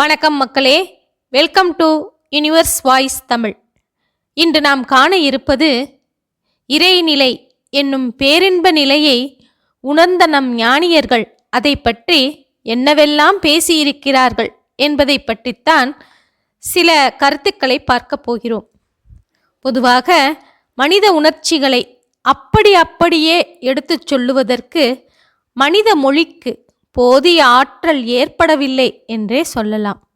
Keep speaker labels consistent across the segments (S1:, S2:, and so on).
S1: வணக்கம் மக்களே. Welcome to universe voice Tamil இன்று நாம் காண இருப்பது இறைநிலை என்னும் பேரின்ப நிலையை உணர்ந்த நம் ஞானியர்கள் அதை பற்றி என்னவெல்லாம் பேசியிருக்கிறார்கள் என்பதை பற்றித்தான் சில கருத்துக்களை பார்க்க போகிறோம். பொதுவாக மனித உணர்ச்சிகளை அப்படி அப்படியே எடுத்துச் சொல்லுவதற்கு மனித மொழிக்கு போதிய ஆற்றல் ஏற்படவில்லை என்றே சொல்லலாம்.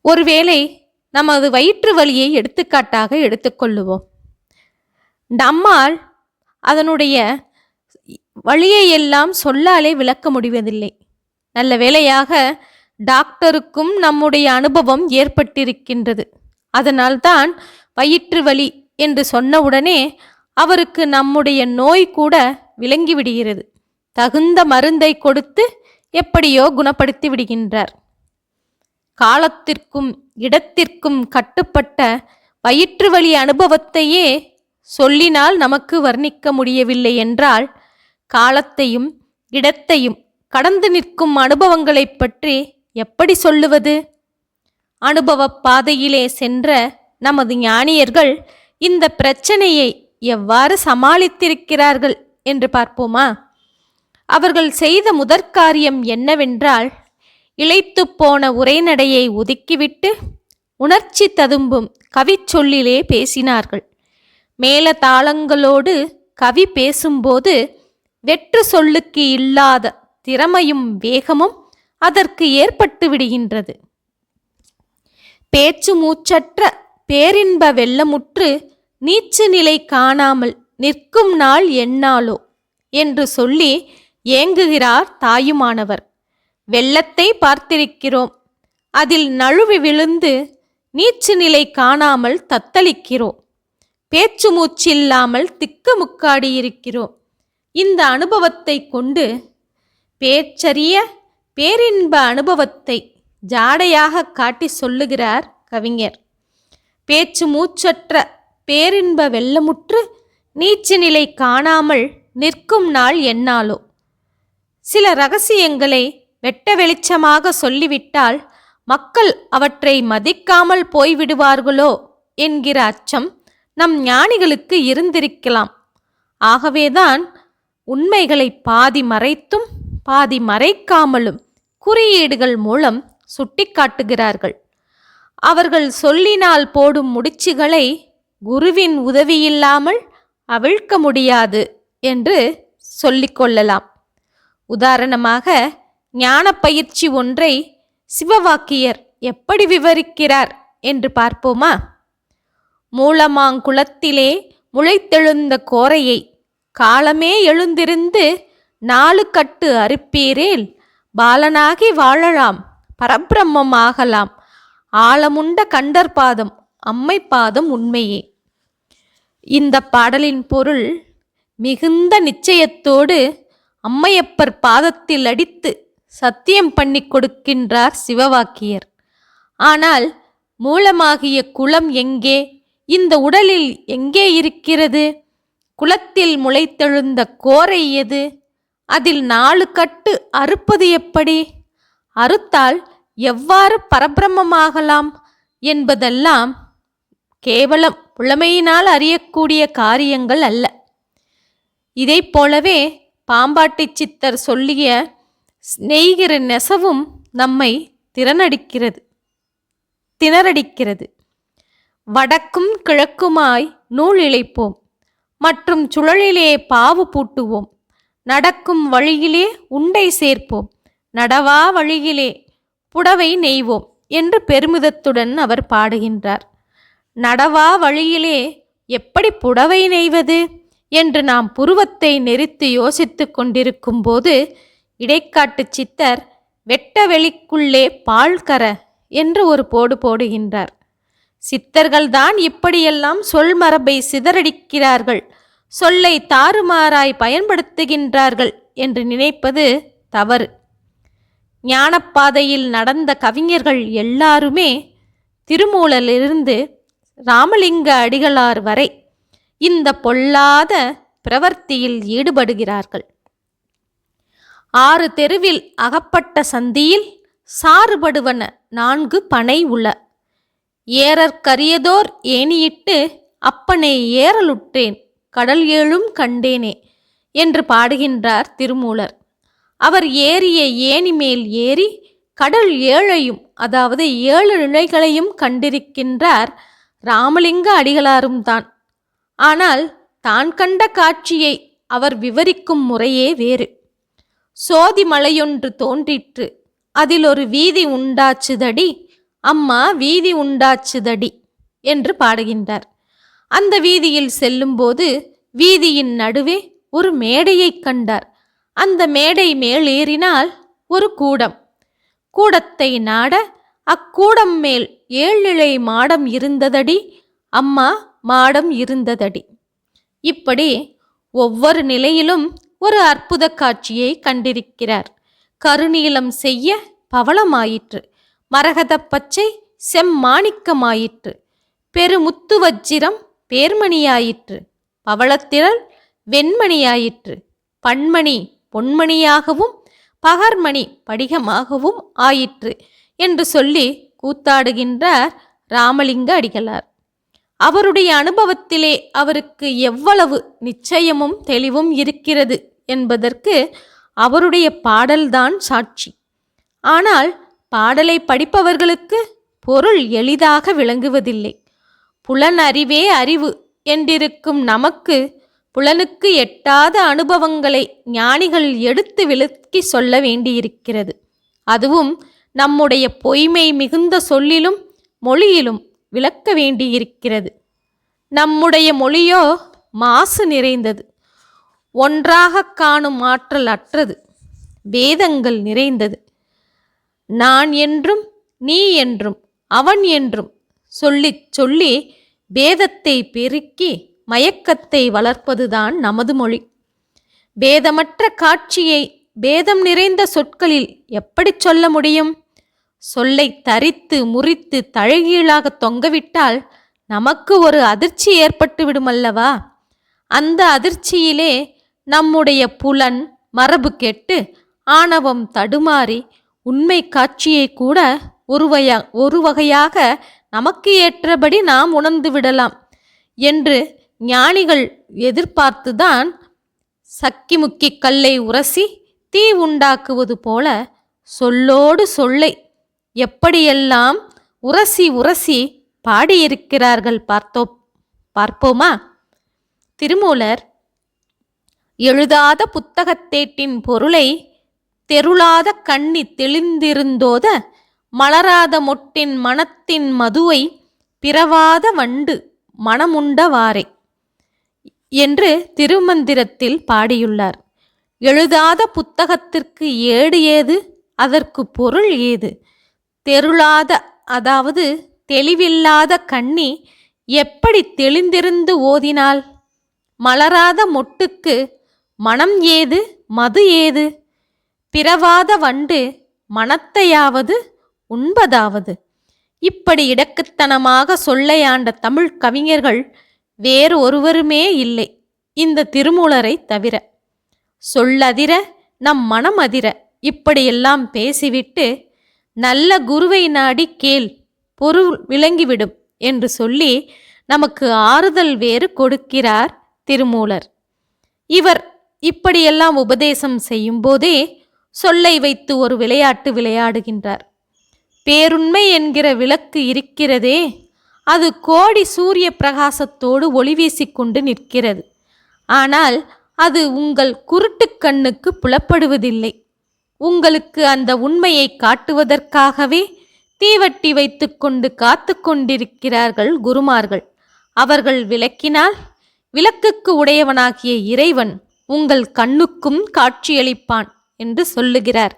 S1: ஒருவேளை நமது வயிற்று வலியை எடுத்துக்காட்டாக எடுத்துக்கொள்ளுவோம் நம்மால் அதனுடைய வழியை எல்லாம் சொல்லாலே விளக்க முடிவதில்லை. நல்ல வேளையாக டாக்டருக்கும் நம்முடைய அனுபவம் ஏற்பட்டிருக்கின்றது. அதனால்தான் வயிற்று வலி என்று சொன்னவுடனே அவருக்கு நம்முடைய நோய் கூட விளங்கிவிடுகிறது. தகுந்த மருந்தை கொடுத்து எப்படியோ குணப்படுத்தி விடுகின்றார். காலத்திற்கும் இடத்திற்கும் கட்டுப்பட்ட வயிற்று வலி அனுபவத்தையே சொல்லினால் நமக்கு வர்ணிக்க முடியவில்லை என்றால் காலத்தையும் இடத்தையும் கடந்து நிற்கும் அனுபவங்களைப் பற்றி எப்படி சொல்லுவது? அனுபவ பாதையிலே சென்ற நமது ஞானியர்கள் இந்த பிரச்சனையை எவ்வாறு சமாளித்திருக்கிறார்கள் என்று பார்ப்போமா? அவர்கள் செய்த முதற்காரியம் என்னவென்றால் இழைத்து போன உரைநடையை ஒதுக்கிவிட்டு உணர்ச்சி ததும்பும் கவிச்சொல்லிலே பேசினார்கள். மேல தாளங்களோடு கவி பேசும்போது வெற்று சொல்லுக்கு இல்லாத திறமையும் வேகமும் அதற்கு ஏற்பட்டு விடுகின்றது. பேச்சு மூச்சற்ற பேரின்ப வெள்ளமுற்று நீச்சு நிலை காணாமல் நிற்கும் நாள் என்னாலோ என்று சொல்லி ஏங்குகிறார் தாயுமானவர். வெள்ளத்தை பார்த்திருக்கிறோம். அதில் நழுவி விழுந்து நீச்சு நிலை காணாமல் தத்தளிக்கிறோம். பேச்சு மூச்சில்லாமல் இல்லாமல் திக்குமுக்காடியிருக்கிறோம் இந்த அனுபவத்தை கொண்டு பேச்சரிய பேரின்ப அனுபவத்தை ஜாடையாக காட்டி சொல்லுகிறார் கவிஞர். பேச்சு மூச்சற்ற பேரின்ப வெள்ளமுற்று நீச்சு நிலை காணாமல் நிற்கும் நாள் என்னாலோ. சில ரகசியங்களை வெட்ட வெளிச்சமாக சொல்லிவிட்டால் மக்கள் அவற்றை மதிக்காமல் போய்விடுவார்களோ என்கிற அச்சம் நம் ஞானிகளுக்கு இருந்திருக்கலாம். ஆகவேதான் உண்மைகளை பாதி மறைத்தும் பாதி மறைக்காமலும் குறியீடுகள் மூலம் சுட்டிக்காட்டுகிறார்கள். அவர்கள் சொல்லினால் போடும் முடிச்சுகளை குருவின் உதவியில்லாமல் அவிழ்க்க முடியாது என்று சொல்லிக்கொள்ளலாம் உதாரணமாக ஞான பயிற்சி ஒன்றை சிவவாக்கியர் எப்படி விவரிக்கிறார் என்று பார்ப்போமா? மூலமாங்குளத்திலே முளைத்தெழுந்த கோரையை காலமே எழுந்திருந்து நாலு கட்டு அறுப்பீரேல் பாலனாகி வாழலாம் பரபிரம்மம் ஆகலாம். ஆழமுண்ட கண்டர் பாதம் அம்மை பாதம் உண்மையே. இந்த பாடலின் பொருள் மிகுந்த நிச்சயத்தோடு அம்மையப்பர் பாதத்தில் அடித்து சத்தியம் பண்ணி கொடுக்கின்றார் சிவவாக்கியர். ஆனால் மூலமாகிய குளம் எங்கே? இந்த உடலில் எங்கே இருக்கிறது? குளத்தில் முளைத்தெழுந்த கோரை எது? அதில் நாலு கட்டு அறுப்பது எப்படி? அறுத்தால் எவ்வாறு பரபிரமமாகலாம் என்பதெல்லாம் கேவலம் புலமையினால் அறியக்கூடிய காரியங்கள் அல்ல. இதைப் போலவே பாம்பாட்டி சித்தர் சொல்லிய நெய்கிற நெசவும் நம்மை திறனடிக்கிறது திணறடிக்கிறது. வடக்கும் கிழக்குமாய் நூல் இழைப்போம் மற்றும் சுழலிலே பாவு பூட்டுவோம். நடக்கும் வழியிலே உண்டை சேர்ப்போம் நடவா வழியிலே புடவை நெய்வோம் என்று பெருமிதத்துடன் அவர் பாடுகின்றார். நடவா வழியிலே எப்படி புடவை நெய்வது? என்று நாம் புருவத்தை நெரித்து யோசித்து கொண்டிருக்கும் போது இடைக்காட்டு சித்தர் வெட்ட வெளிக்குள்ளே பால்கர என்று ஒரு போடு போடுகின்றார். சித்தர்கள்தான் இப்படியெல்லாம் சொல் மரபை சிதறடிக்கிறார்கள். சொல்லை தாறுமாறாய் பயன்படுத்துகின்றார்கள் என்று நினைப்பது தவறு. ஞானப்பாதையில் நடந்த கவிஞர்கள் எல்லாருமே திருமூலலிருந்து ராமலிங்க அடிகளார் வரை இந்த பொல்லாத பிரவர்த்தியில் ஈடுபடுகிறார்கள். ஆறு தெருவில் அகப்பட்ட சந்தியில் சாறுபடுவன நான்கு பனை உள. ஏறற்கரியதோர் ஏணியிட்டு அப்பனே ஏறலுற்றேன் கடல் ஏழும் கண்டேனே என்று பாடுகின்றார் திருமூலர். அவர் ஏறிய ஏணி மேல் ஏறி கடல் ஏழையும் அதாவது ஏழு நிலைகளையும் கண்டிருக்கின்றார் ராமலிங்க அடிகளாரும் தான் ஆனால் தான் கண்ட காட்சியை அவர் விவரிக்கும் முறையே வேறு. சோதி மலையொன்று தோன்றிற்று. அதில் ஒரு வீதி உண்டாச்சுதடி அம்மா வீதி உண்டாச்சுதடி என்று பாடுகின்றார். அந்த வீதியில் செல்லும்போது வீதியின் நடுவே ஒரு மேடையைக் கண்டார். அந்த மேடை மேலேறினால் ஒரு கூடம். கூடத்தை நாட அக்கூடம் மேல் ஏழிழை மாடம் இருந்ததடி அம்மா மாடம் இருந்ததடி. இப்படி ஒவ்வொரு நிலையிலும் ஒரு அற்புத காட்சியை கண்டிருக்கிறார். கருநீலம் செய்ய பவளமாயிற்று. மரகத பச்சை செம்மாணிக்கமாயிற்று. பெருமுத்து வஜ்ஜிரம் பேர்மணியாயிற்று. பவளத்திரள் வெண்மணியாயிற்று. பன்மணி பொன்மணியாகவும் பகர்மணி படிகமாகவும் ஆயிற்று என்று சொல்லி கூத்தாடுகின்றார் ராமலிங்க அடிகளார். அவருடைய அனுபவத்திலே அவருக்கு எவ்வளவு நிச்சயமும் தெளிவும் இருக்கிறது என்பதற்கு அவருடைய பாடல்தான் சாட்சி. ஆனால் பாடலை படிப்பவர்களுக்கு பொருள் எளிதாக விளங்குவதில்லை. புலன் அறிவே அறிவு என்றிருக்கும் நமக்கு புலனுக்கு எட்டாத அனுபவங்களை ஞானிகள் எடுத்து விளக்கி சொல்ல வேண்டியிருக்கிறது. அதுவும் நம்முடைய பொய்மை மிகுந்த சொல்லிலும் மொழியிலும் விளக்க வேண்டியிருக்கிறது. நம்முடைய மொழியோ மாசு நிறைந்தது. ஒன்றாக காணும் ஆற்றல் அற்றது. வேதங்கள் நிறைந்தது. நான் என்றும் நீ என்றும் அவன் என்றும் சொல்லிச் சொல்லி வேதத்தை பெருக்கி மயக்கத்தை வளர்ப்பதுதான் நமது மொழி. பேதமற்ற காட்சியை வேதம் நிறைந்த சொற்களில் எப்படி சொல்ல முடியும்? சொல்லை தரித்து முறித்து தழகீழாக தொங்கவிட்டால் நமக்கு ஒரு அதிர்ச்சி ஏற்பட்டு விடுமல்லவா? அந்த அதிர்ச்சியிலே நம்முடைய புலன் மரபு கெட்டு ஆணவம் தடுமாறி உண்மை காட்சியை கூட ஒருவையா ஒரு வகையாக நமக்கு ஏற்றபடி நாம் உணர்ந்து விடலாம் என்று ஞானிகள் எதிர்பார்த்துதான் சக்கி முக்கி கல்லை உரசி தீ உண்டாக்குவது போல சொல்லோடு சொல்லை எப்படியெல்லாம் உரசி உரசி பாடியிருக்கிறார்கள் பார்த்தோ பார்ப்போமா? திருமூலர் எழுதாத புத்தகத்தேட்டின் பொருளை தெருளாத கண்ணி தெளிந்திருந்தோத மலராத மொட்டின் மனத்தின் மதுவை பிறவாத வண்டு மனமுண்டவாறே என்று திருமந்திரத்தில் பாடியுள்ளார். எழுதாத புத்தகத்திற்கு ஏடு ஏது? அதற்கு பொருள் ஏது? தெருளாத அதாவது தெளிவில்லாத கண்ணி எப்படி தெளிந்திருந்து ஓதினாள்? மலராத மொட்டுக்கு மனம் ஏது மது ஏது? பிறவாத வண்டு மனத்தையாவது உண்பதாவது? இப்படி இடக்குத்தனமாக சொல்லையாண்ட தமிழ் கவிஞர்கள் வேறு ஒருவருமே இல்லை இந்த திருமூலரை தவிர. சொல்லதிர நம் மனம் அதிர இப்படியெல்லாம் பேசிவிட்டு நல்ல குருவை நாடி கேள் பொருள் விளங்கிவிடும் என்று சொல்லி நமக்கு ஆறுதல் வேறு கொடுக்கிறார் திருமூலர். இவர் இப்படியெல்லாம் உபதேசம் செய்யும்போதே சொல்லை வைத்து ஒரு விளையாட்டு விளையாடுகின்றார். பேருண்மை என்கிற விளக்கு இருக்கிறதே அது கோடி சூரிய பிரகாசத்தோடு ஒளி வீசிக்கொண்டு நிற்கிறது. ஆனால் அது உங்கள் குருட்டுக் கண்ணுக்கு புலப்படுவதில்லை. உங்களுக்கு அந்த உண்மையை காட்டுவதற்காகவே தீவட்டி வைத்துக்கொண்டு காத்து கொண்டிருக்கிறார்கள் குருமார்கள். அவர்கள் விளக்கினால் விளக்குக்கு உடையவனாகிய இறைவன் உங்கள் கண்ணுக்கும் காட்சியளிப்பான் என்று சொல்லுகிறார்.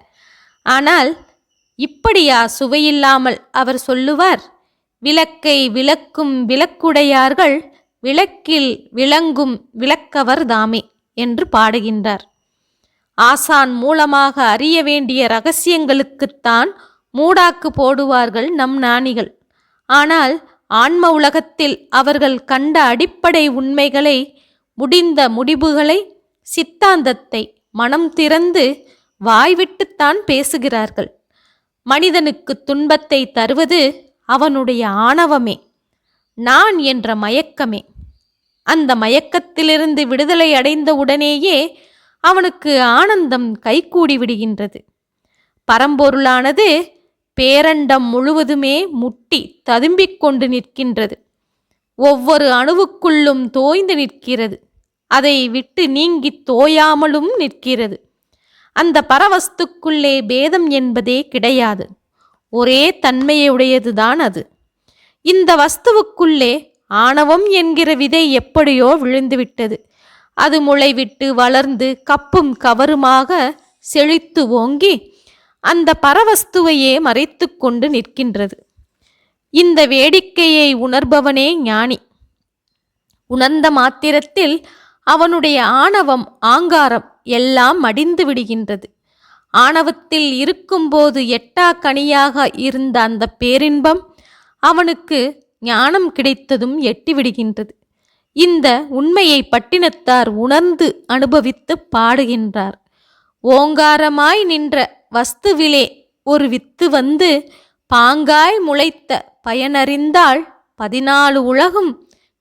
S1: ஆனால் இப்படியா சுவையில்லாமல் அவர் சொல்லுவார்? விளக்கை விளக்கும் விளக்குடையார்கள் விளக்கில் விளங்கும் விளக்கவர் தாமே என்று பாடுகின்றார். ஆசான் மூலமாக அறிய வேண்டிய ரகசியங்களுக்குத்தான் மூடாக்கு போடுவார்கள் நம் ஞானிகள். ஆனால் ஆன்ம உலகத்தில் அவர்கள் கண்ட அடிப்படை உண்மைகளை முடிந்த முடிவுகளை சித்தாந்தத்தை மனம் திறந்து வாய்விட்டுத்தான் பேசுகிறார்கள். மனிதனுக்கு துன்பத்தை தருவது அவனுடைய ஆணவமே நான் என்ற மயக்கமே. அந்த மயக்கத்திலிருந்து விடுதலை அடைந்த உடனேயே அவனுக்கு ஆனந்தம் கைகூடி விடுகின்றது. பரம்பொருளானது பேரண்டம் முழுவதுமே முட்டி ததும்பிக் கொண்டு நிற்கின்றது. ஒவ்வொரு அணுவுக்குள்ளும் தோய்ந்து நிற்கிறது. அதை விட்டு நீங்கி தோயாமலும் நிற்கிறது. அந்த பரவஸ்துக்குள்ளே பேதம் என்பதே கிடையாது. ஒரே தன்மையுடையதுதான் அது. இந்த வஸ்துவுக்குள்ளே ஆணவம் என்கிற விதை எப்படியோ விழுந்துவிட்டது. அது முளைவிட்டு வளர்ந்து கப்பும் கவருமாக செழித்து ஓங்கி அந்த பரவஸ்துவையே மறைத்து கொண்டு நிற்கின்றது. இந்த வேடிக்கையை உணர்பவனே ஞானி. உணர்ந்த மாத்திரத்தில் அவனுடைய ஆணவம் ஆங்காரம் எல்லாம் மடிந்து விடுகின்றது. ஆணவத்தில் இருக்கும்போது எட்டா கனியாக இருந்த அந்த பேரின்பம் அவனுக்கு ஞானம் கிடைத்ததும் எட்டிவிடுகின்றது. இந்த உண்மையை பட்டினத்தார் உணர்ந்து அனுபவித்து பாடுகின்றார். ஓங்காரமாய் நின்ற வஸ்துவிலே ஒரு வித்து வந்து பாங்காய் முளைத்த பயனறிந்தால் பதினாலு உலகும்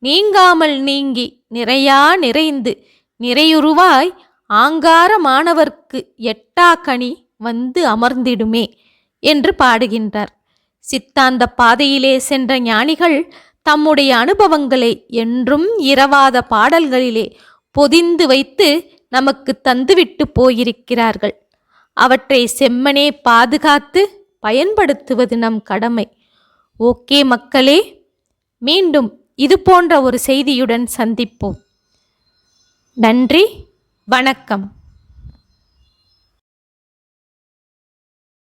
S1: நீங்காமல் நீங்கி நிறையா நிறைந்து நிறையுருவாய் ஆங்காரமானவர்க்கு எட்டா கனி வந்து அமர்ந்திடுமே என்று பாடுகின்றார். சித்தாந்த பாதையிலே சென்ற ஞானிகள் தம்முடைய அனுபவங்களை என்றும் இரவாத பாடல்களிலே பொதிந்து வைத்து நமக்கு தந்துவிட்டு போயிருக்கிறார்கள். அவற்றை செம்மனே பாதுகாத்து பயன்படுத்துவது நம் கடமை. ஓகே மக்களே மீண்டும் இது போன்ற ஒரு செய்தியுடன் சந்திப்போம். நன்றி வணக்கம்.